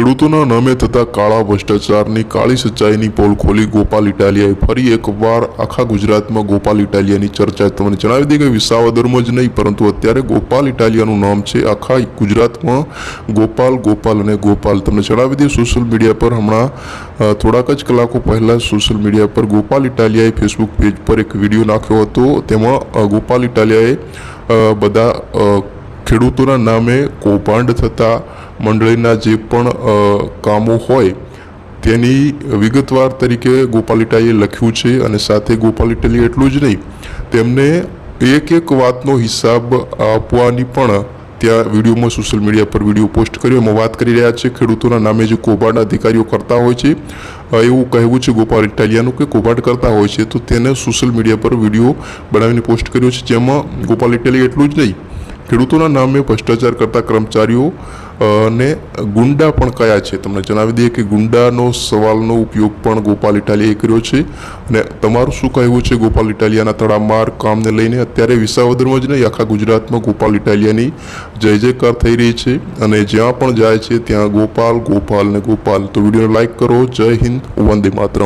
ખેડૂતોના નામે થતા કાળા ભ્રષ્ટાચારની કાળી સચ્ચાઈની પોલ ખોલી ગોપાલ ઇટાલિયાએ ફરી એકવાર આખા ગુજરાતમાં ગોપાલ ઇટાલિયાની ચર્ચા તમને જણાવી દઈએ કે વિસાવદરમાં જ નહીં, પરંતુ અત્યારે ગોપાલ ઇટાલિયાનું નામ છે આખા ગુજરાતમાં ગોપાલ ગોપાલ અને ગોપાલ. તમને જણાવી દઈએ સોશિયલ મીડિયા પર હમણાં થોડાક જ કલાકો પહેલાં સોશિયલ મીડિયા પર ગોપાલ ઇટાલિયાએ ફેસબુક પેજ પર એક વીડિયો નાખ્યો હતો. તેમાં ગોપાલ ઇટાલિયાએ બધા ખેડૂતોના નામે કૌભાંડ થતા મંડળીના જે પણ કામો હોય, તેની વિગતવાર તરીકે ગોપાલિટાએ લખ્યું છે અને સાથે ગોપાલ ઇટાલીએ એટલું જ નહીં, તેમને એક એક વાતનો હિસાબ આપવાની પણ ત્યાં વિડીયોમાં સોશિયલ મીડિયા પર વીડિયો પોસ્ટ કર્યો. એમાં વાત કરી રહ્યા છે, ખેડૂતોના નામે જે કૌભાંડ અધિકારીઓ કરતા હોય છે એવું કહેવું છે ગોપાલ ઇટાલિયાનું કે કૌભાંડ કરતા હોય છે, તો તેને સોશિયલ મીડિયા પર વીડિયો બનાવીને પોસ્ટ કર્યો છે. જેમાં ગોપાલ ઇટાલિયા એટલું જ નહીં ખેડૂતોના નામે ભ્રષ્ટાચાર કરતા કર્મચારીઓ અને ગુંડા પણ કયા છે? તમને જણાવી દઈએ કે ગુંડાનો સવાલનો ઉપયોગ પણ ગોપાલ ઇટાલિયાએ કર્યો છે અને તમારું શું કહેવું છે ગોપાલ ઇટાલિયાના તડામાર કામને લઈને? અત્યારે વિસાવદરમાં જ નહીં, આખા ગુજરાતમાં ગોપાલ ઇટાલિયાની જય જયકાર થઈ રહી છે અને જ્યાં પણ જાય છે ત્યાં ગોપાલ ગોપાલ ને ગોપાલ. તો વિડીયોને લાઇક કરો. જય હિન્દ, વંદે માતરમ.